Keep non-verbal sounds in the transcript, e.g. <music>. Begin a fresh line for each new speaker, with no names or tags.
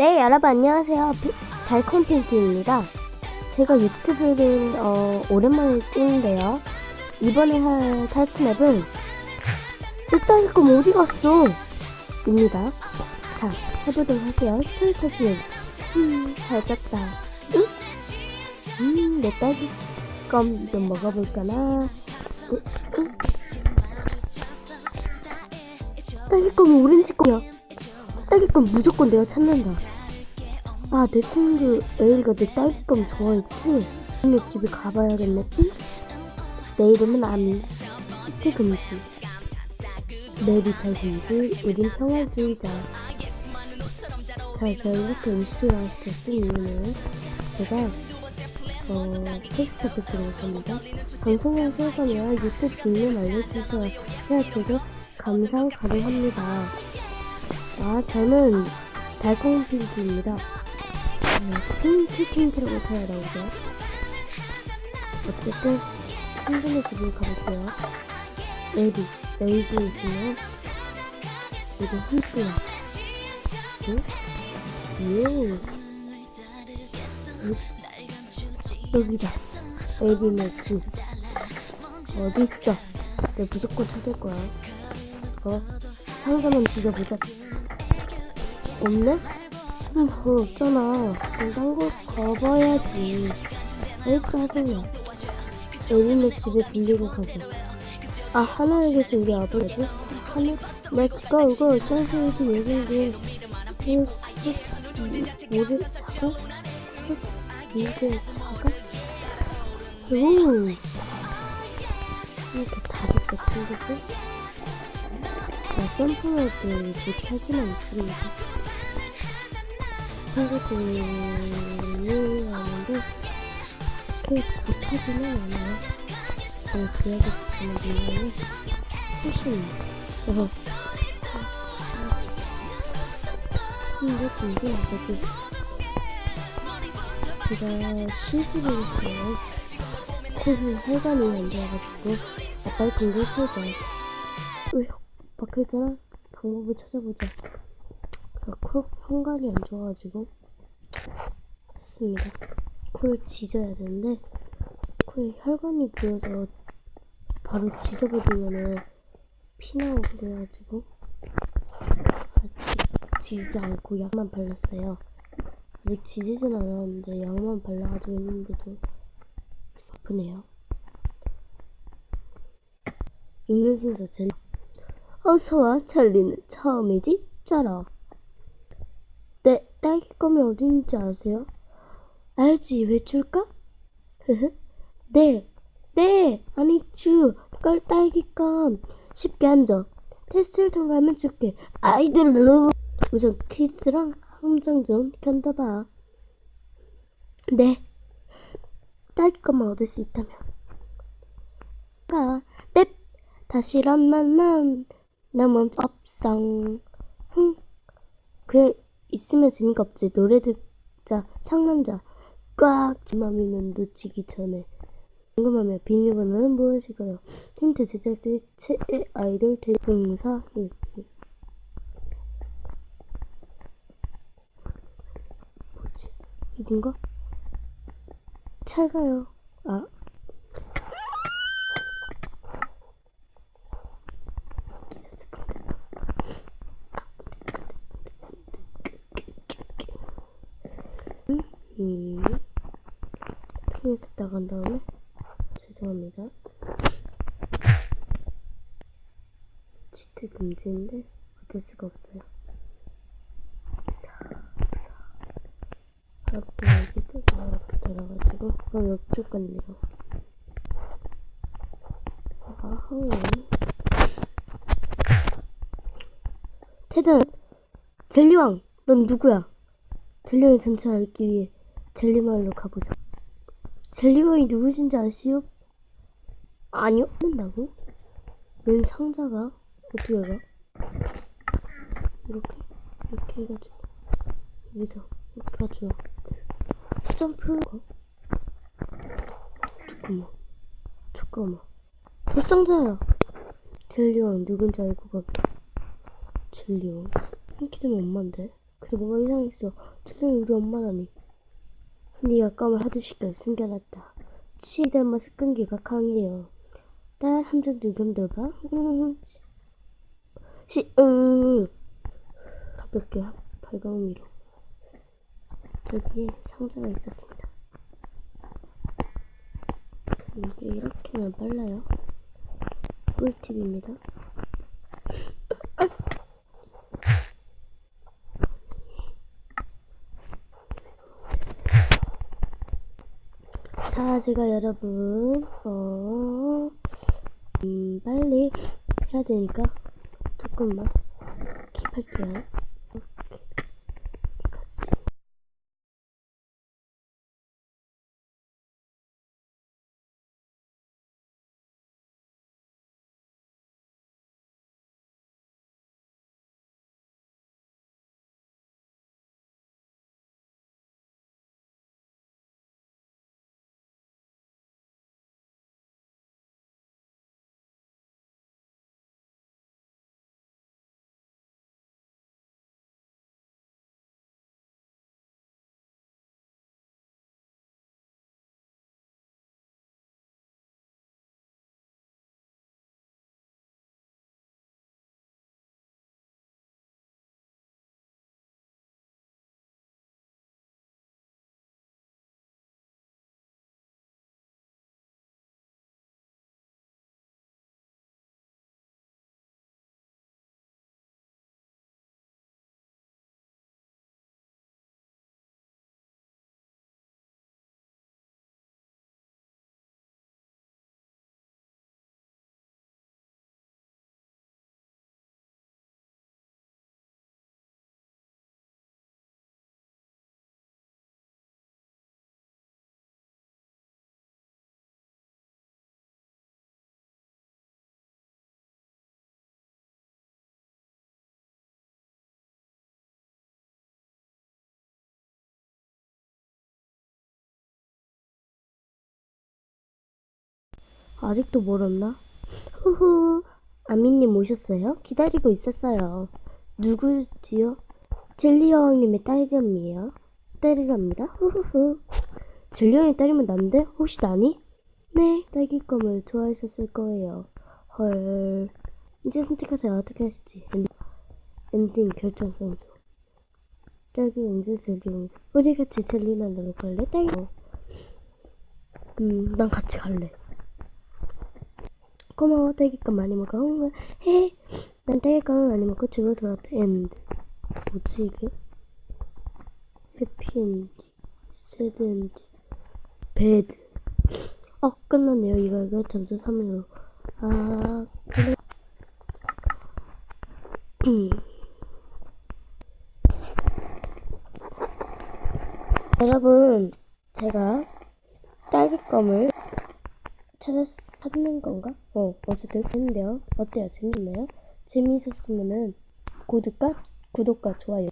네, 여러분 안녕하세요. 비- 달콤 핑크입니다. 제가 유튜브를 어, 오랜만에 찍는데요. 이번에 할 탈출맵은 뜻다니까 어디 갔어? 입니다. 자, 해보도록 할게요. 스토리 탈출맵. 음, 잘 짰다. 응? 음, 내 딸기 껌좀 먹어볼까나. 응? 응? 딸기 껌은 오렌지 껌이야. 딸기 껌 무조건 내가 찾는다. 아, 내 친구 에일가 내 딸기껌 좋아했지? 오늘 집에 가봐야겠네. 응? 내 이름은 아미. 식대 금지. 내 비탈 금지. 우린 평화주의자. 자, 제가 이렇게 음식이 나와서 됐은 이유는 제가 어, 텍스트 부탁드릴 겁니다. 방송을 소개하면 유튜브 비밀 알려주셔야 제가 감상 가능합니다. 아, 저는 달콤 핑크입니다. 핑크 핑크라고 사야 나오죠. 어쨌든, 한 분의 집을 가볼게요. 레이디, 레이디 있으면, 이거 흠프야. 응? 예. 여기다. 레이디네 집. 어딨어? 내가 무조건 찾을 거야. 어? 상자만 뒤져보자. 없네? 음, 그거 없잖아. 그럼 딴거 가봐야지. 에이, 짜증나. 애니네 집에 빌리고 가자. 아, 하늘에 계신 우리 아버지? 하늘? 나 지가 이거 어쩌서 얘기인데. 그, 그, 뭐를, 작아? 그, 이게 작아? 오! 이렇게 다섯 개 친구들? 자, 점프를 못하지만 있습니다. 친구들이 하는데 그렇게 못하지는 않아요. 제가 기억에 붙이는 분야는 훨씬 어, 근데 굉장히 여기 제가 시즈를 했어요. 코는 혈관이 안 좋아가지고 아빠의 공을 펴자. 으, 박혀있잖아. 방법을 찾아보자. 저 코, 혈관이 안 좋아가지고 했습니다. 코를 지져야 되는데 코에 혈관이 보여서 바로 지져버리면은 피 나오고 그래가지고 지지지 않고 약만 발랐어요. 아직 지지진 않았는데 약만 발라가지고 있는데도 아프네요. 읽는 순서 제 어서와 찰리는 처음이지? 쩔어. 네, 딸기 껌이 어디 있는지 아세요? 알지, 왜 줄까? <laughs> 네, 네, 아니, 주, 깔 딸기 껌. 쉽게 앉아. 테스트를 통과하면 줄게. 아이들로. 우선 퀴즈랑 함정 좀 견뎌봐. 네. 딸기껌을 얻을 수 있다면. 가, 넵. 다시란 만남. 나 먼저 업상. 흥. 그 있으면 재미가 없지. 노래 듣자. 상남자. 꽉. 지맘이면 놓치기 전에. 궁금하면 비밀번호는 무엇일까요? 힌트 제작자의 최애 아이돌 대봉사 1. 뭐지? 이건가? 잘 가요. 아. 음. 통해서 나간 다음에 죄송합니다. 치트 금지인데 어쩔 수가 없어요. 이렇게 여기 또 이렇게 들어가지고 그럼 옆쪽 간대요. 아흥. 테드 젤리왕 넌 누구야? 젤리왕 전체 알기 위해 젤리마을로 가보자. 젤리왕이 누구신지 아시오? 아니요? 한다고? 웬 상자가? 어떻게 가? 이렇게? 이렇게 해가지고 여기서 이렇게 가지고 점프 어? 잠깐만 잠깐만 저 상자야 젤리왕 누군지 알고 가기 젤리왕 핑키는 엄마인데 근데 뭔가 이상했어. 틀린 우리 엄마라니. 네가 껌을 하도 시켜 숨겨놨다. 치에 닮아서 끈기가 강해요. 딸 함정 두금 더봐. 시, 음. 가볍게 발광미로. 저기에 상자가 있었습니다. 이게 이렇게만 빨라요. 꿀팁입니다. 자, 제가 여러분, 어, 음, 빨리 해야 되니까 조금만 킵할게요. 아직도 멀었나? 후후, 아미님 오셨어요? 기다리고 있었어요. 누구지요? 젤리 여왕님의 딸이랍니다. 딸이랍니다. 후후후. 젤리 여왕의 딸이면 난데? 혹시 나니? 네, 딸기껌을 좋아하셨을 거예요. 헐. 이제 선택하세요. 어떻게 하실지. 엔- 엔딩 결정 선수. 딸기 용주 젤리 용주. 우리 같이 젤리 만들어 갈래? 딸기. 어. 음, 난 같이 갈래. 고마워 딸기껌 많이 먹어 응, 해. 난 딸기껌을 많이 먹고 집으로 돌아왔다 엔드 뭐지 이게? 해피엔딩 새드엔딩 배드. 어 끝났네요. 이거 이거 점수 3으로. 아 그래. <clears throat> 여러분 제가 딸기껌을 찾아 찾는 건가? 어, 어쨌든 했는데요. 어때요? 재밌나요? 재미있었으면은 구독과 구독과 좋아요